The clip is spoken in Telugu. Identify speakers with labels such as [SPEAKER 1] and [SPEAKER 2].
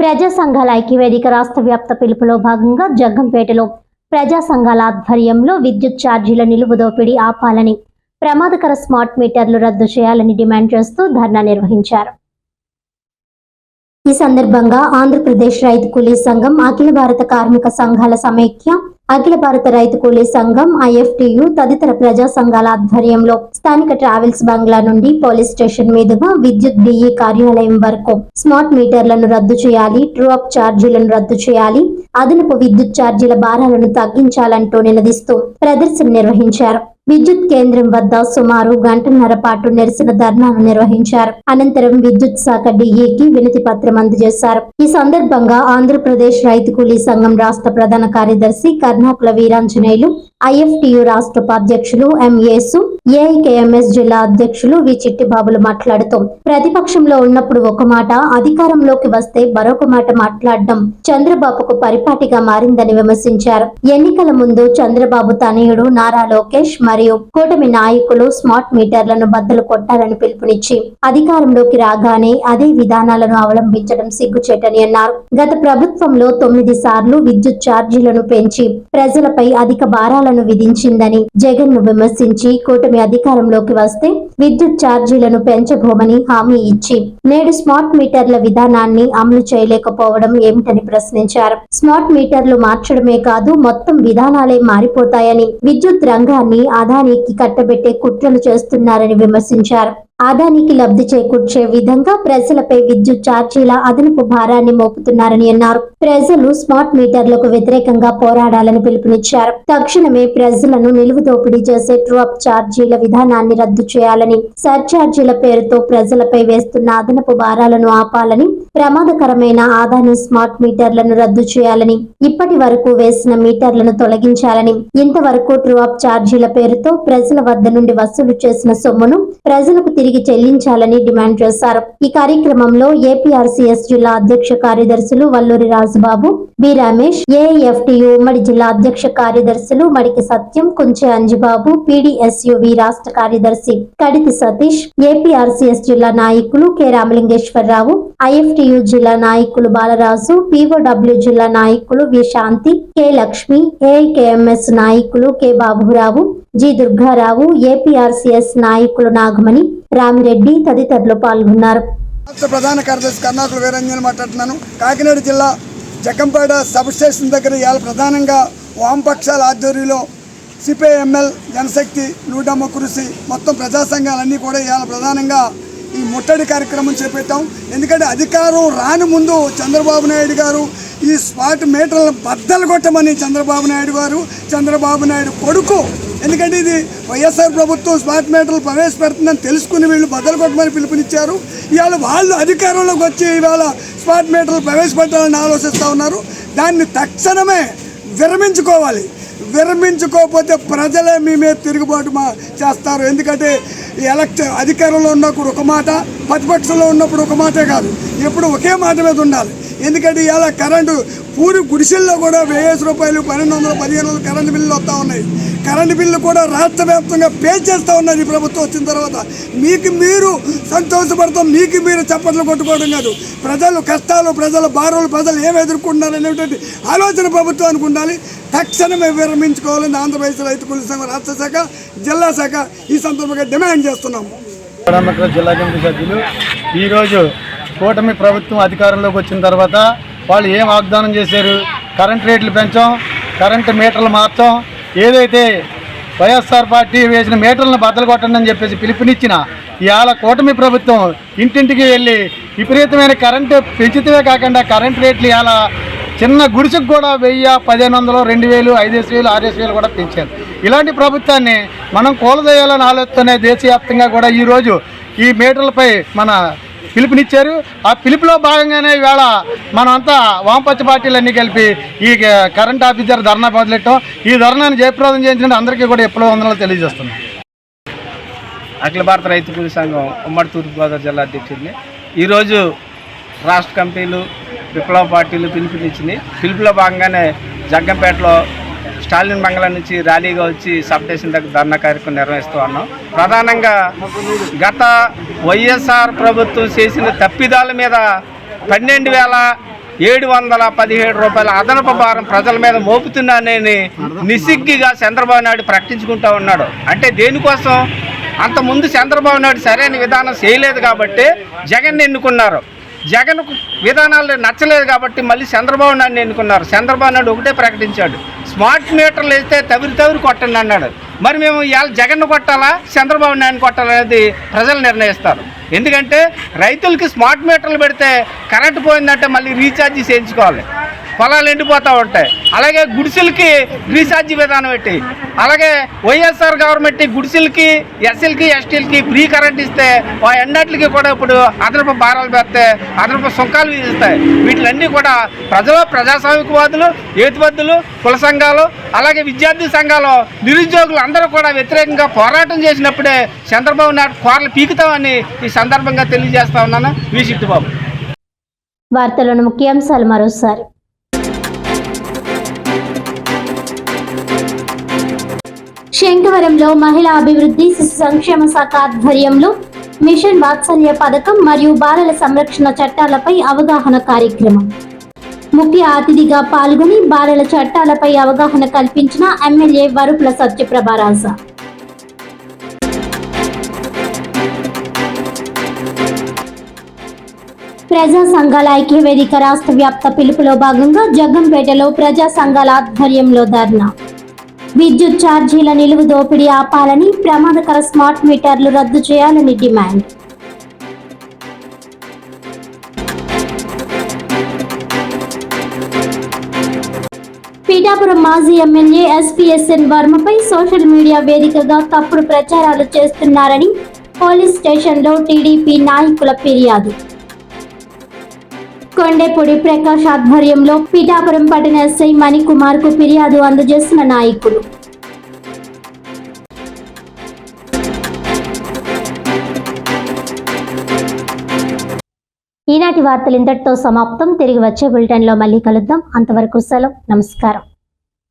[SPEAKER 1] ప్రజా సంఘాల ఐక్యవేదిక రాష్ట్ర వ్యాప్త పిలుపులో భాగంగా జగ్గంపేటలో ప్రజా సంఘాల ఆధ్వర్యంలో విద్యుత్ ఛార్జీల నిలువు దోపిడీ ఆపాలని ప్రమాదకర స్మార్ట్ మీటర్లు రద్దు చేయాలని డిమాండ్ చేస్తూ ధర్నా నిర్వహించారు. ఈ సందర్భంగా ఆంధ్రప్రదేశ్ రైతు కూలీ సంఘం అఖిల భారత కార్మిక సంఘాల సమైక్య అఖిల భారత రైతు కూలీ సంఘం ఐఎఫ్టియు తదితర ప్రజా సంఘాల ఆధ్వర్యంలో స్థానిక ట్రావెల్స్ బంగ్లా నుండి పోలీస్ స్టేషన్ మీదుగా విద్యుత్ డిఈ కార్యాలయం వరకు స్మార్ట్ మీటర్లను రద్దు చేయాలి ట్రూ అప్ ఛార్జీలను రద్దు చేయాలి అదనపు విద్యుత్ ఛార్జీల భారాలను తగ్గించాలంటూ నిలదీస్తూ ప్రదర్శన నిర్వహించారు. విద్యుత్ కేంద్రం వద్ద సుమారు గంటన్నర పాటు నిరసన ధర్నాను నిర్వహించారు. అనంతరం విద్యుత్ శాఖ డిఈకి వినతి పత్రం అందజేశారు. ఈ సందర్భంగా ఆంధ్రప్రదేశ్ రైతు కూలీ సంఘం రాష్ట్ర ప్రధాన కార్యదర్శి కర్ణాకుల వీరాంజనేయులు ఐఎఫ్టియు రాష్ట్ర ఉపాధ్యక్షులు ఎంఏసు ఏఐకేఎంఎస్ జిల్లా అధ్యక్షులు వి చిట్టిబాబులు మాట్లాడుతూ ప్రతిపక్షంలో ఉన్నప్పుడు ఒక మాట అధికారంలోకి వస్తే మరొక మాట మాట్లాడడం చంద్రబాబుకు పరిపాటిగా మారిందని విమర్శించారు. ఎన్నికల ముందు చంద్రబాబు తనయుడు నారా లోకేష్ మరియు కూటమి నాయకులు స్మార్ట్ మీటర్లను బద్దలు కొట్టాలని పిలుపునిచ్చి అధికారంలోకి రాగానే అదే విధానాలను అవలంబించడం సిగ్గుచేటని అన్నారు. గత ప్రభుత్వంలో తొమ్మిది సార్లు విద్యుత్ ఛార్జీలను పెంచి ప్రజలపై అధిక భారాలను విధించిందని జగన్ను విమర్శించి కూటమి అధికారంలోకి వస్తే విద్యుత్ ఛార్జీలను పెంచబోమని హామీ ఇచ్చి నేడు స్మార్ట్ మీటర్ల విధానాన్ని అమలు చేయలేకపోవడం ఏమిటని ప్రశ్నించారు. స్మార్ట్ మీటర్లు మార్చడమే కాదు మొత్తం విధానాలే మారిపోతాయని విద్యుత్ రంగాన్ని అదానికి కట్టబెట్టే కుట్రలు చేస్తున్నారని విమర్శించారు. ఆదానికి లబ్ధి చేకూర్చే విధంగా ప్రజలపై విద్యుత్ ఛార్జీల అదనపు భారాన్ని మోపుతున్నారని అన్నారు. ప్రజలు స్మార్ట్ మీటర్లకు వ్యతిరేకంగా పోరాడాలని పిలుపునిచ్చారు. తక్షణమే ప్రజలను నిలువు దోపిడీ చేసే డ్రాప్ ఛార్జీల విధానాన్ని రద్దు చేయాలని సర్ఛార్జీల పేరుతో ప్రజలపై వేస్తున్న అదనపు భారాలను ఆపాలని ప్రమాదకరమైన ఆదాని స్మార్ట్ మీటర్లను రద్దు చేయాలని ఇప్పటి వరకు వేసిన మీటర్లను తొలగించాలని ఇంతవరకు డ్రాప్ ఛార్జీల పేరుతో ప్రజల వద్ద నుండి వసూలు చేసిన సొమ్మును ప్రజలకు తిరిగి చెల్లించాలని డిమాండ్ చేశారు. ఈ కార్యక్రమంలో ఏపీఆర్సీఎస్ జిల్లా అధ్యక్ష కార్యదర్శులు వల్లూరి రాజుబాబు బి రమేష్ ఏఎఫ్టియు ఉమ్మడి జిల్లా అధ్యక్ష కార్యదర్శులు మడికి సత్యం కుంచె అంజిబాబు పీడీఎస్యువి రాష్ట్ర కార్యదర్శి కడితి సతీష్ ఏపీఆర్సీఎస్ జిల్లా నాయకులు కె రామలింగేశ్వరరావు ఐఎఫ్టియు జిల్లా నాయకులు బాలరాజు పీఓడబ్ల్యూ జిల్లా నాయకులు V Shanti K Lakshmi AIKMS నాయకులు K Baburao G Durgarao APRCS నాయకులు నాగమణి రామిరెడ్డి తదితరులు పాల్గొన్నారు.
[SPEAKER 2] రాష్ట్ర ప్రధాన కార్యదర్శి కర్ణాకుల వీరంజన్ మాట్లాడుతున్నాను. కాకినాడ జిల్లా జగ్గంపేట సబ్ స్టేషన్ దగ్గర ఇవాళ ప్రధానంగా వామపక్షాల ఆధ్వర్యంలో సిపిఐఎంఎల్ జనశక్తి నూటమ్మ కృషి మొత్తం ప్రజా సంఘాలన్నీ కూడా ఇవాళ ప్రధానంగా ఈ ముట్టడి కార్యక్రమం చేపట్టాం. ఎందుకంటే అధికారం రాని ముందు చంద్రబాబు నాయుడు గారు ఈ స్పాట్ మీటర్లను బద్దలు కొట్టమని చంద్రబాబు నాయుడు గారు చంద్రబాబు నాయుడు కొడుకు ఎందుకంటే ఇది వైఎస్ఆర్ ప్రభుత్వం స్మార్ట్ మీటర్లు ప్రవేశపెడుతుందని తెలుసుకుని వీళ్ళు బద్దలు కొట్టమని పిలుపునిచ్చారు. ఇవాళ వాళ్ళు అధికారంలోకి వచ్చి ఇవాళ స్మార్ట్ మీటర్లు ప్రవేశపెట్టాలని ఆలోచిస్తూ ఉన్నారు. దాన్ని తక్షణమే విరమించుకోవాలి. విరమించుకోకపోతే ప్రజలే మీ మీద తిరుగుబాటు మా చేస్తారు. ఎందుకంటే ఈ ఎలక్ట్ అధికారంలో ఉన్నప్పుడు ఒక మాట ప్రతిపక్షంలో ఉన్నప్పుడు ఒక మాటే కాదు. ఎప్పుడు ఒకే మాట మీద ఉండాలి. ఎందుకంటే ఇలా కరెంటు పూరి గుడిసెల్లో కూడా వెయ్యేసి రూపాయలు పన్నెండు వందల పదిహేను వందలు కరెంటు బిల్లులు వస్తూ ఉన్నాయి. కరెంటు బిల్లు కూడా రాష్ట్ర వ్యాప్తంగా పే చేస్తూ ఉన్నారు ఈ ప్రభుత్వం వచ్చిన తర్వాత. మీకు మీరు సంతోషపడతాం మీకు మీరు చప్పట్లు కొట్టుకోవడం కాదు. ప్రజలు కష్టాలు ప్రజల భారాలు ప్రజలు ఏమి ఎదుర్కొంటున్నారు అనేటువంటి ఆలోచన ప్రభుత్వానికి ఉండాలి తక్షణమే విరమించుకోవాలని ఆంధ్రప్రదేశ్ రైతు కూలీ సంఘం రాష్ట్ర శాఖ జిల్లా శాఖ ఈ సందర్భంగా డిమాండ్ చేస్తున్నాము.
[SPEAKER 3] జిల్లా కమిటీ సభ్యులు ఈరోజు కూటమి ప్రభుత్వం అధికారంలోకి వచ్చిన తర్వాత వాళ్ళు ఏం వాగ్దానం చేశారు? కరెంట్ రేట్లు పెంచాం కరెంటు మీటర్లు మార్చాం ఏదైతే వైఎస్ఆర్ పార్టీ వేసిన మీటర్లను బద్దలు కొట్టండి అని చెప్పేసి పిలుపునిచ్చిన ఇవాళ కూటమి ప్రభుత్వం ఇంటింటికి వెళ్ళి విపరీతమైన కరెంటు పెంచితే కాకుండా కరెంట్ రేట్లు ఇవాళ చిన్న గుడిసెకు కూడా వెయ్యి పదిహేను వందలు రెండు వేలు ఐదేసి వేలు ఆరేసి వేలు కూడా పెంచారు. ఇలాంటి ప్రభుత్వాన్ని మనం కూలదేయాలని ఆలోచనే దేశవ్యాప్తంగా కూడా ఈరోజు ఈ మీటర్లపై మన పిలుపునిచ్చారు. ఆ పిలుపులో భాగంగానే ఈవేళ మనమంతా వామపక్ష పార్టీలన్నీ కలిపి ఈ కరెంట్ ఆఫీసర్ ధర్నా బదిలెట్టం ఈ ధర్నాను జయప్రదం చేయించిన అందరికీ కూడా ఎప్పుడో వందలు తెలియజేస్తున్నాం.
[SPEAKER 4] అఖిల భారత రైతు కూలి సంఘం ఉమ్మడి తూర్పుగోదావరి జిల్లా అధ్యక్షుడిని. ఈరోజు రాష్ట్ర కమిటీలు విప్లవ పార్టీలు పిలుపునిచ్చినాయి పిలుపులో భాగంగానే జగ్గంపేటలో స్టాలిన్ బంగ్లా నుంచి ర్యాలీగా వచ్చి సబ్ స్టేషన్ దగ్గర ధర్నా కార్యక్రమం నిర్వహిస్తూ ఉన్నాం. ప్రధానంగా గత వైఎస్ఆర్ ప్రభుత్వం చేసిన తప్పిదాల మీద పన్నెండు వేల ఏడు వందల పదిహేడు రూపాయల అదనపు భారం ప్రజల మీద మోపుతున్నానని నిసిగ్గిగా చంద్రబాబు నాయుడు ప్రకటించుకుంటా ఉన్నాడు. అంటే దేనికోసం? అంతకుముందు చంద్రబాబు నాయుడు సరైన విధానం చేయలేదు కాబట్టి జగన్ ఎన్నుకున్నారు. జగన్ విధానాలు నచ్చలేదు కాబట్టి మళ్ళీ చంద్రబాబు నాయుడు ఎన్నుకున్నారు. చంద్రబాబు నాయుడు ఒకటే ప్రకటించాడు. స్మార్ట్ మీటర్లు వేస్తే తవిరి తవిరి కొట్టండి అన్నాడు. మరి మేము ఇవాళ జగన్ కొట్టాలా? చంద్రబాబు నాయుడు కొట్టాలా అనేది ప్రజలు నిర్ణయిస్తారు. ఎందుకంటే రైతులకి స్మార్ట్ మీటర్లు పెడితే కరెంటు పోయిందంటే మళ్ళీ రీఛార్జ్ చేయించుకోవాలి. పొలాలు ఎండిపోతూ ఉంటాయి. అలాగే గుడిసెలకి రీఛార్జ్ విధానం పెట్టి అలాగే వైఎస్ఆర్ గవర్నమెంట్ గుడిసెలకి ఎస్ఎల్కి ఎస్టీలకి ఫ్రీ కరెంట్ ఇస్తే ఆ ఎన్నట్లకి కూడా ఇప్పుడు అదనపు భారాలు పెడితే అదనపు సుంకాలు విధిస్తాయి. వీటిలన్నీ కూడా ప్రజలు ప్రజాస్వామికవాదులు ఏతుబద్దులు కుల సంఘాలు అలాగే విద్యార్థి సంఘాలు నిరుద్యోగులు అందరూ కూడా వ్యతిరేకంగా పోరాటం చేసినప్పుడే చంద్రబాబు నాయుడు కోరలు పీకుతామని ఈ సందర్భంగా తెలియజేస్తా ఉన్నాను. వి సిట్టుబాబు
[SPEAKER 1] వార్తలను ముఖ్యాంశాలు మరోసారి. శంకవరంలో మహిళా అభివృద్ధి శిశు సంక్షేమ శాఖ ఆధ్వర్యంలో మిషన్ వాత్సల్య పథకం మరియు బాలల సంరక్షణ చట్టాలపై అవగాహన కార్యక్రమం. ముఖ్య అతిథిగా పాల్గొని బాలల చట్టాలపై అవగాహన కల్పించిన ఎమ్మెల్యే వరుపుల సత్యప్రభారాజ ప్రజా సంఘాల ఐక్య వేదిక రాష్ట్ర వ్యాప్త పిలుపులో భాగంగా జగ్గంపేటలో ప్రజా సంఘాల ఆధ్వర్యంలో ధర్నా. విద్యుత్ ఛార్జీల నిలువు దోపిడీ ఆపాలని ప్రమాదకర స్మార్ట్ మీటర్లు రద్దు చేయాలని డిమాండ్. పిఠాపురం మాజీ ఎమ్మెల్యే ఎస్పీఎస్ఎన్ వర్మపై సోషల్ మీడియా వేదికగా తప్పుడు ప్రచారాలు చేస్తున్నారని పోలీస్ స్టేషన్లో టీడీపీ నాయకుల ఫిర్యాదు. కొండేపూడి ప్రకాష్ ఆధ్వర్యంలో పిఠాపురం పట్టణ ఎస్ఐ మణికుమార్కు ఫిర్యాదు అందజేసిన నాయకులు. ఈనాటి వార్తలు ఇంతటితో సమాప్తం. తిరిగి వచ్చే బులెటిన్లో మళ్ళీ కలుద్దాం. అంతవరకు సెలవు. నమస్కారం.